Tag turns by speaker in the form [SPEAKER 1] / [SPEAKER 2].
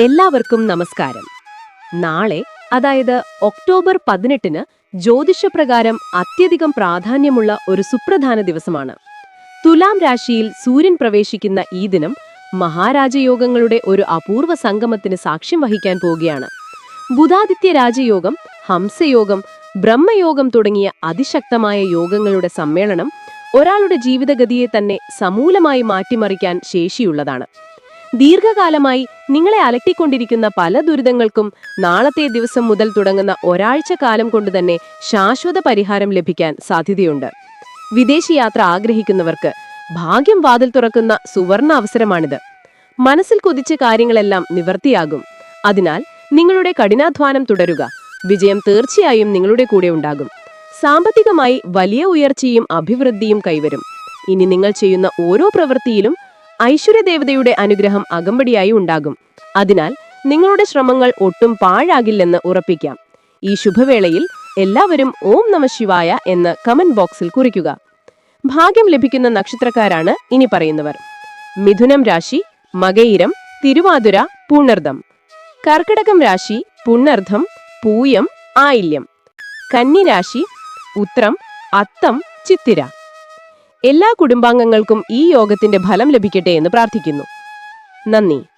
[SPEAKER 1] എല്ലാവർക്കും നമസ്കാരം. നാളെ അതായത് ഒക്ടോബർ പതിനെട്ടിന് ജ്യോതിഷപ്രകാരം അത്യധികം പ്രാധാന്യമുള്ള ഒരു സുപ്രധാന ദിവസമാണ്. തുലാം രാശിയിൽ സൂര്യൻ പ്രവേശിക്കുന്ന ഈ ദിനം മഹാരാജയോഗങ്ങളുടെ ഒരു അപൂർവ സംഗമത്തിന് സാക്ഷ്യം വഹിക്കാൻ പോവുകയാണ്. ബുധാദിത്യ രാജയോഗം ഹംസയോഗം ബ്രഹ്മയോഗം തുടങ്ങിയ അതിശക്തമായ യോഗങ്ങളുടെ സമ്മേളനം ഒരാളുടെ ജീവിതഗതിയെ തന്നെ സമൂലമായി മാറ്റിമറിക്കാൻ ശേഷിയുള്ളതാണ്. ദീർഘകാലമായി നിങ്ങളെ അലട്ടിക്കൊണ്ടിരിക്കുന്ന പല ദുരിതങ്ങൾക്കും നാളത്തെ ദിവസം മുതൽ തുടങ്ങുന്ന ഒരാഴ്ച കാലം കൊണ്ട് തന്നെ ശാശ്വത പരിഹാരം ലഭിക്കാൻ സാധ്യതയുണ്ട്. വിദേശയാത്ര ആഗ്രഹിക്കുന്നവർക്ക് ഭാഗ്യം വാതിൽ തുറക്കുന്ന സുവർണ അവസരമാണിത്. മനസ്സിൽ കുതിച്ച കാര്യങ്ങളെല്ലാം നിവർത്തിയാകും. അതിനാൽ നിങ്ങളുടെ കഠിനാധ്വാനം തുടരുക. വിജയം തീർച്ചയായും നിങ്ങളുടെ കൂടെ ഉണ്ടാകും. സാമ്പത്തികമായി വലിയ ഉയർച്ചയും അഭിവൃദ്ധിയും കൈവരും. ഇനി നിങ്ങൾ ചെയ്യുന്ന ഓരോ പ്രവൃത്തിയിലും ഐശ്വര്യദേവതയുടെ അനുഗ്രഹം അകമ്പടിയായി ഉണ്ടാകും. അതിനാൽ നിങ്ങളുടെ ശ്രമങ്ങൾ ഒട്ടും പാഴാകില്ലെന്ന് ഉറപ്പിക്കാം. ഈ ശുഭവേളയിൽ എല്ലാവരും ഓം നമ ശിവായ എന്ന് കമന്റ് ബോക്സിൽ കുറിക്കുക. ഭാഗ്യം ലഭിക്കുന്ന നക്ഷത്രക്കാരാണ് ഇനി പറയുന്നവർ. മിഥുനം രാശി മകയിരം തിരുവാതിര പുണർദം. കർക്കിടകം രാശി പുണർദ്ധം പൂയം ആയില്യം. കന്നിരാശി ഉത്രം അത്തം ചിത്തിര. എല്ലാ കുടുംബാംഗങ്ങൾക്കും ഈ യോഗത്തിന്റെ ഫലം ലഭിക്കട്ടെ എന്ന് പ്രാർത്ഥിക്കുന്നു. നന്ദി.